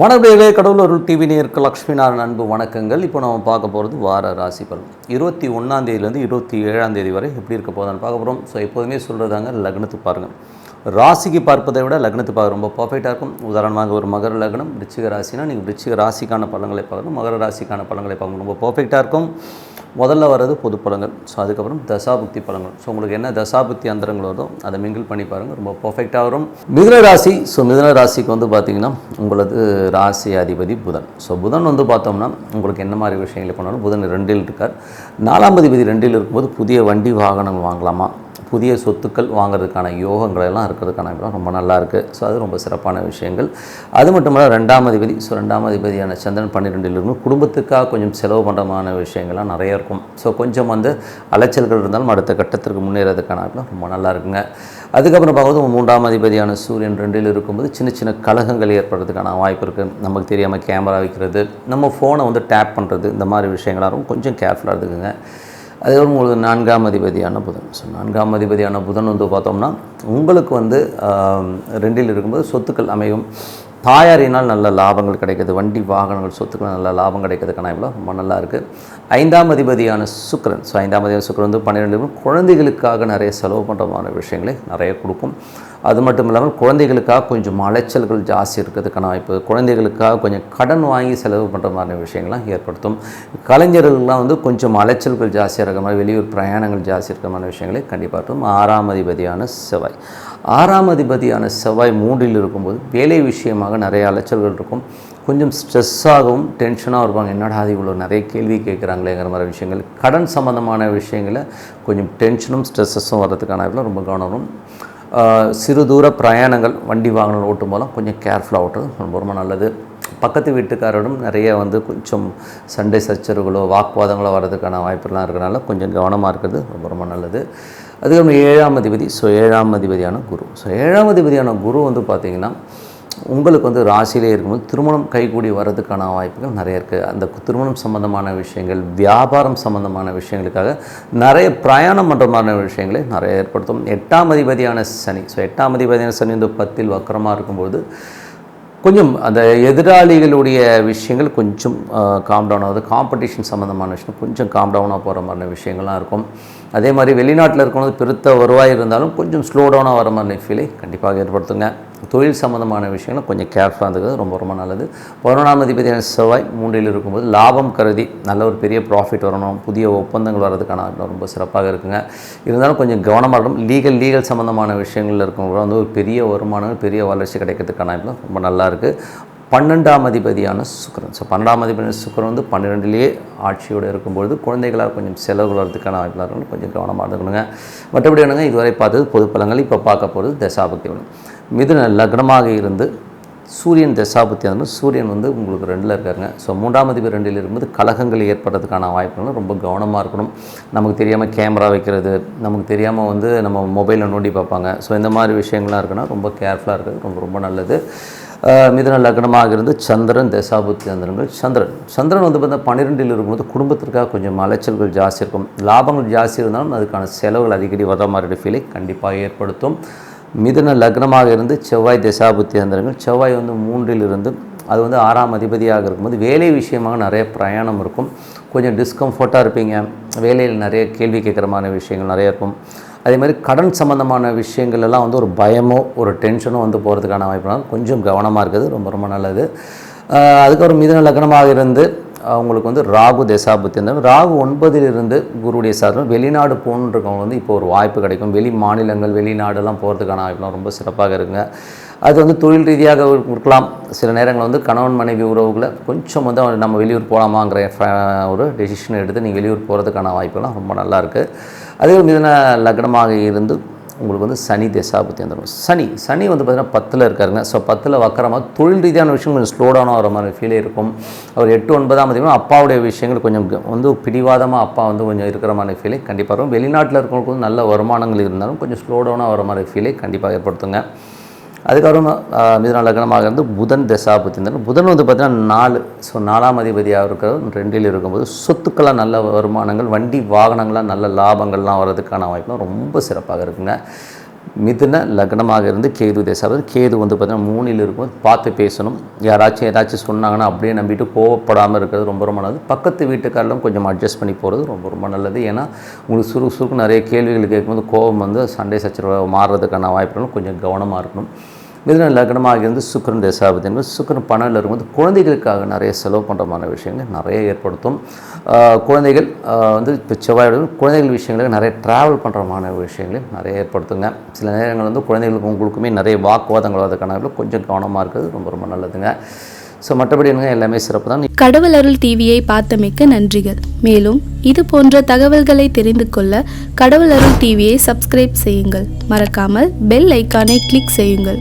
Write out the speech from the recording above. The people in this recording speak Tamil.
வணக்கங்களே கடவுளூர் டிவி நேருக்கு லக்ஷ்மி அன்பு வணக்கங்கள். இப்போ நம்ம பார்க்க போகிறது வார ராசி பலன். இருபத்தி ஒன்றாம் தேதியிலேருந்து இருபத்தி ஏழாம் தேதி வரை எப்படி இருக்க போதான்னு பார்க்க போகிறோம் ஸோ எப்போதுமே சொல்கிறதாங்க லக்னத்துக்கு பாருங்கள் ராசிக்கு பார்ப்பதை விட லக்னத்து பார்க்க ரொம்ப பர்ஃபெக்டாக இருக்கும். உதாரணமாக ஒரு மகர லக்னம் விருச்சிக ராசினா நீங்கள் விருச்சிக ராசிக்கான பழங்களை பார்க்கணும். மகர ராசிக்கான பழங்களை பார்க்கணும். ரொம்ப பர்ஃபெக்டாக இருக்கும். முதல்ல வர்றது பொது பழங்கள் ஸோ அதுக்கப்புறம் தசாபுக்தி பழங்கள் ஸோ உங்களுக்கு என்ன தசாபுக்தி அந்தரங்கள் வருதோ அதை மிங்கிள் பண்ணி பாருங்கள் ரொம்ப பர்ஃபெக்டாக வரும். மிதுன ராசி. ஸோ மிதுன ராசிக்கு வந்து பார்த்திங்கன்னா உங்களது ராசி அதிபதி புதன். ஸோ புதன் வந்து பார்த்தோம்னா உங்களுக்கு என்ன மாதிரி விஷயங்களை பண்ணாலும் புதன் ரெண்டில் இருக்கார். நாலாம் அதிபதி ரெண்டில் இருக்கும்போது புதிய வண்டி வாகனங்கள் வாங்கலாமா? புதிய சொத்துக்கள் வாங்குறதுக்கான யோகங்களெல்லாம் இருக்கிறதுக்கான இடம் ரொம்ப நல்லா இருக்குது ஸோ அது ரொம்ப சிறப்பான விஷயங்கள். அது மட்டும் இல்லை ரெண்டாம் அதிபதி ஸோ ரெண்டாம் அதிபதியான சந்திரன் பன்னிரெண்டில் இருக்கும் குடும்பத்துக்காக கொஞ்சம் செலவு பண்ணுறமான விஷயங்கள்லாம் நிறைய இருக்கும். ஸோ கொஞ்சம் வந்து அலைச்சல்கள் இருந்தாலும் அடுத்த கட்டத்திற்கு முன்னேறதுக்கான இடம் ரொம்ப நல்லா இருக்குங்க அதுக்கப்புறம் பார்க்கும்போது மூன்றாம் அதிபதியான சூரியன் ரெண்டில் இருக்கும்போது சின்ன சின்ன கலகங்கள் ஏற்படுறதுக்கான வாய்ப்பு இருக்குது நமக்கு தெரியாமல் கேமரா வைக்கிறது நம்ம ஃபோனை வந்து டேப் பண்ணுறது இந்த மாதிரி விஷயங்களாக இருக்கும் கொஞ்சம் கேர்ஃபுல்லாக இருக்குங்க அதே உங்களுக்கு நான்காம் அதிபதியான புதன். ஸோ நான்காம் அதிபதியான புதன் வந்து பார்த்தோம்னா உங்களுக்கு வந்து ரெண்டில் இருக்கும்போது சொத்துக்கள் அமையும். தாயாரினால் நல்ல லாபங்கள் கிடைக்கிது வண்டி வாகனங்கள் சொத்துக்கள் நல்ல லாபம் கிடைக்கிறதுக்கான இவ்வளோ ரொம்ப நல்லா இருக்குது ஐந்தாம் அதிபதியான சுக்கரன். ஸோ ஐந்தாம் அதிபதியான சுக்கிரன் வந்து பன்னிரெண்டு குழந்தைகளுக்காக நிறைய செலவு பண்ணுறமான விஷயங்களை நிறைய கொடுக்கும். அது மட்டும் இல்லாமல் குழந்தைகளுக்காக கொஞ்சம் அலைச்சல்கள் ஜாஸ்தி இருக்கிறதுக்கான வாய்ப்பு குழந்தைகளுக்காக கொஞ்சம் கடன் வாங்கி செலவு பண்ணுற மாதிரி விஷயங்கள்லாம் ஏற்படுத்தும். கலைஞர்கள்லாம் வந்து கொஞ்சம் அலைச்சல்கள் ஜாஸ்தியாக இருக்கிற மாதிரி வெளியூர் பிரயாணங்கள் ஜாஸ்தி இருக்கிற மாதிரி விஷயங்களை கண்டிப்பாக இருக்கும் ஆறாம் அதிபதியான செவ்வாய். ஆறாம் அதிபதியான செவ்வாய் மூன்றில் இருக்கும்போது வேலை விஷயமாக நிறைய அலைச்சல்கள் இருக்கும். கொஞ்சம் ஸ்ட்ரெஸ்ஸாகவும் டென்ஷனாக இருப்பாங்க. என்னடா அது இவ்வளோ நிறைய கேள்வி கேட்குறாங்களேங்கிற மாதிரி விஷயங்கள். கடன் சம்மந்தமான விஷயங்களை கொஞ்சம் டென்ஷனும் ஸ்ட்ரெஸ்ஸஸும் வர்றதுக்கான ரொம்ப கவனம் சிறு தூர பிரயாணங்கள் வண்டி வாகனங்கள் ஓட்டும் போதெல்லாம் கொஞ்சம் கேர்ஃபுல்லாக ஓட்டுறது ரொம்ப ரொம்ப நல்லது. பக்கத்து வீட்டுக்காரோடும் நிறைய வந்து கொஞ்சம் சண்டை சச்சரவுகளோ வாக்குவாதங்களோ வர்றதுக்கான வாய்ப்புலாம் இருக்கிறனால கொஞ்சம் கவனமாக இருக்கிறது ரொம்ப ரொம்ப நல்லது. அதுக்கப்புறம் ஏழாம் அதிபதி. ஸோ ஏழாம் அதிபதியான குரு. ஸோ ஏழாம் அதிபதியான குரு வந்து பார்த்திங்கன்னா உங்களுக்கு வந்து ராசியிலே இருக்கும்போது திருமணம் கைகூடி வர்றதுக்கான வாய்ப்புகள் நிறைய இருக்குது அந்த திருமணம் சம்பந்தமான விஷயங்கள் வியாபாரம் சம்பந்தமான விஷயங்களுக்காக நிறைய பிரயாணம் பண்ணுற மாதிரியான விஷயங்களை நிறைய ஏற்படுத்தும். எட்டாம் அதிபதியான சனி. ஸோ எட்டாம் அதிபதியான சனி வந்து பத்தில் வக்கரமாக இருக்கும்போது கொஞ்சம் அந்த எதிராளிகளுடைய விஷயங்கள் கொஞ்சம் காம் டவுன் ஆகுது காம்படிஷன் சம்மந்தமான விஷயம் கொஞ்சம் காம் டவுனாக போகிற மாதிரியான விஷயங்கள்லாம் இருக்கும். அதே மாதிரி வெளிநாட்டில் இருக்கும்போது பெருத்த வருவாய் இருந்தாலும் கொஞ்சம் ஸ்லோ டவுனாக வர மாதிரி ஃபீலை கண்டிப்பாக ஏற்படுத்துங்க. தொழில் சம்மந்தமான விஷயங்கள் கொஞ்சம் கேர்ஃபுல்லாக இருந்துக்கிறது ரொம்ப ரொம்ப நல்லது. பதினொன்றாம் அதிபதியான செவ்வாய் மூன்றில் இருக்கும்போது லாபம் கருதி நல்ல ஒரு பெரிய ப்ராஃபிட் வரணும். புதிய ஒப்பந்தங்கள் வர்றதுக்கான ரொம்ப சிறப்பாக இருக்குங்க. இருந்தாலும் கொஞ்சம் கவனமாக இருக்கணும். லீகல் லீகல் சம்மந்தமான விஷயங்களில் இருக்கவங்க வந்து ஒரு பெரிய வருமானம் பெரிய வளர்ச்சி கிடைக்கிறதுக்கான இடம் ரொம்ப நல்லா இருக்குது பன்னெண்டாம் அதிபதியான சுக்கரன். ஸோ பன்னெண்டாம் அதிபதியான சுக்கரன் வந்து பன்னிரெண்டுலேயே ஆட்சியோடு இருக்கும்பொழுது குழந்தைகளாக கொஞ்சம் செலவுகள் வரதுக்கான வாய்ப்பில் கொஞ்சம் கவனமாக இருக்கணுங்க மற்றபடி என்னங்க இதுவரை பார்த்தது பொது பலங்கள் இப்போ பார்க்க போகிறது தசாபக்தி பலன். மிதுன லக்னமாக இருந்து சூரியன் தசாபுத்தி வந்து சூரியன் வந்து உங்களுக்கு ரெண்டில் இருக்காருங்க. ஸோ மூன்றாம் அதிபர் ரெண்டில் இருக்கும்போது கழகங்கள் ஏற்படுறதுக்கான வாய்ப்புகள் ரொம்ப கவனமாக இருக்கணும். நமக்கு தெரியாமல் கேமரா வைக்கிறது நமக்கு தெரியாமல் வந்து நம்ம மொபைலில் நோண்டி பார்ப்பாங்க. ஸோ இந்த மாதிரி விஷயங்கள்லாம் இருக்குன்னா ரொம்ப கேர்ஃபுல்லாக இருக்கிறது ரொம்ப ரொம்ப நல்லது. மிதுன லக்னமாக இருந்து சந்திரன் தசாபுத்தி சந்திரங்கள் சந்திரன். சந்திரன் வந்து பார்த்தா பன்னிரெண்டில் இருக்கும்போது குடும்பத்திற்காக கொஞ்சம் அலைச்சல்கள் ஜாஸ்தி இருக்கும். லாபங்கள் ஜாஸ்தி இருந்தாலும் அதுக்கான செலவுகள் அடிக்கடி வர மாதிரி ஃபீலை கண்டிப்பாக ஏற்படுத்தும். மிதுன லக்னமாக இருந்து செவ்வாய் தசாபுத்தி சந்திரங்கள் செவ்வாய் வந்து மூன்றில் இருந்து அது வந்து ஆறாம் அதிபதியாக இருக்கும்போது வேலை விஷயமாக நிறைய பிரயாணம் இருக்கும். கொஞ்சம் டிஸ்கம்ஃபர்ட்டாக இருப்பீங்க. வேலையில் நிறைய கேள்வி கேட்குறமான விஷயங்கள் நிறைய இருக்கும். அதே மாதிரி கடன் சம்மந்தமான விஷயங்கள் எல்லாம் வந்து ஒரு பயமோ ஒரு டென்ஷனோ வந்து போகிறதுக்கான வாய்ப்புனால் கொஞ்சம் கவனமாக இருக்குது ரொம்ப ரொம்ப நல்லது. அதுக்கப்புறம் மிதுன லக்னமாக இருந்து அவங்களுக்கு வந்து ராகு தசாபுத்தி இருந்தாலும் ராகு ஒன்பதிலிருந்து குருடைய சாதனம் வெளிநாடு போகணுன்றவங்க வந்து இப்போ ஒரு வாய்ப்பு கிடைக்கும். வெளி மாநிலங்கள் வெளிநாடெல்லாம் போகிறதுக்கான வாய்ப்புலாம் ரொம்ப சிறப்பாக இருக்குங்க. அது வந்து தொழில் ரீதியாக இருக்கலாம். சில நேரங்களில் வந்து கணவன் மனைவி உறவுகளை கொஞ்சம் வந்து நம்ம வெளியூர் போகலாமாங்கிற ஃப- ஒரு டெசிஷன் எடுத்து நீங்கள் வெளியூர் போகிறதுக்கான வாய்ப்புலாம் ரொம்ப நல்லா இருக்குது அதே மிதன லக்னமாக இருந்து உங்களுக்கு வந்து சனி தசாபத்தி வந்துடும். சனி சனி வந்து பார்த்தீங்கன்னா பத்தில் இருக்காருங்க. ஸோ பத்தில் வக்கரமாக தொழில் ரீதியான விஷயம் கொஞ்சம் ஸ்லோ டவுன் வர மாதிரி ஃபீலே இருக்கும். அவர் எட்டு ஒன்பதாம் தேதி அப்பாவுடைய விஷயங்கள் கொஞ்சம் வந்து பிடிவாதமாக அப்பா வந்து கொஞ்சம் இருக்கிற மாதிரி ஃபீலே கண்டிப்பாக இருக்கும் வெளிநாட்டில் இருக்கிறவங்களுக்கு நல்ல வருமானங்கள் இருந்தாலும் கொஞ்சம் ஸ்லோ டவுனாக வர மாதிரி ஃபீலே கண்டிப்பாக ஏற்படுத்துங்க. அதுக்கப்புறம் மிதுன லக்னமாக இருந்து புதன் தசாபத்தி இருந்தாலும் புதன் வந்து பார்த்தீங்கன்னா நாலு ஸோ நாலாம் அதிபதியாக இருக்கிறது. ரெண்டில் இருக்கும்போது சொத்துக்களாக நல்ல வருமானங்கள் வண்டி வாகனங்களாக நல்ல லாபங்கள்லாம் வர்றதுக்கான வாய்ப்புலாம் ரொம்ப சிறப்பாக இருக்குங்க. மிதுன லக்னமாக இருந்து கேது தேசாவது கேது வந்து பார்த்திங்கன்னா மூணில் இருக்கும். பார்த்து பேசணும். யாராச்சும் ஏதாச்சும் சொன்னாங்கன்னா அப்படியே நம்பிட்டு கோவப்படாமல் இருக்கிறது ரொம்ப ரொம்ப நல்லது. பக்கத்து வீட்டுக்காரெல்லாம் கொஞ்சம் அட்ஜஸ்ட் பண்ணி போகிறது ரொம்ப ரொம்ப நல்லது. ஏன்னா உங்களுக்கு சுறுசுறுக்கு நிறைய கேள்விகள் கேட்கும்போது கோபம் வந்து சண்டை சச்சரவாக மாறுறதுக்கான வாய்ப்புகளும் கொஞ்சம் கவனமாக இருக்கணும். மிதுன லக்னமாக இருந்து சுக்கரன் தேசாபதி என்பது சுக்கரன் பணம் இருக்கும்போது குழந்தைகளுக்காக நிறைய செலவு பண்ணுறமான விஷயங்கள் நிறைய ஏற்படுத்தும். குழந்தைகள் வந்து இப்போ செவ்வாயோட குழந்தைகள் விஷயங்களுக்கு நிறைய ட்ராவல் பண்ணுறமான விஷயங்களையும் நிறைய ஏற்படுத்துங்க. சில நேரங்கள் வந்து குழந்தைகளுக்கு உங்களுக்குமே நிறைய வாக்குவாதங்கள் வரதுக்கான வாய்ப்புகள் கொஞ்சம் கவனமாக இருக்கிறது ரொம்ப ரொம்ப நல்லதுங்க. ஸோ மற்றபடி என்னங்க? எல்லாமே சிறப்பு தான். கடவுள் அருள் டிவியை பார்த்தமைக்க நன்றிகள். மேலும் இது போன்ற தகவல்களை தெரிந்து கொள்ள கடவுள் அருள் டிவியை சப்ஸ்கிரைப் செய்யுங்கள். மறக்காமல் பெல் ஐக்கானை கிளிக் செய்யுங்கள்.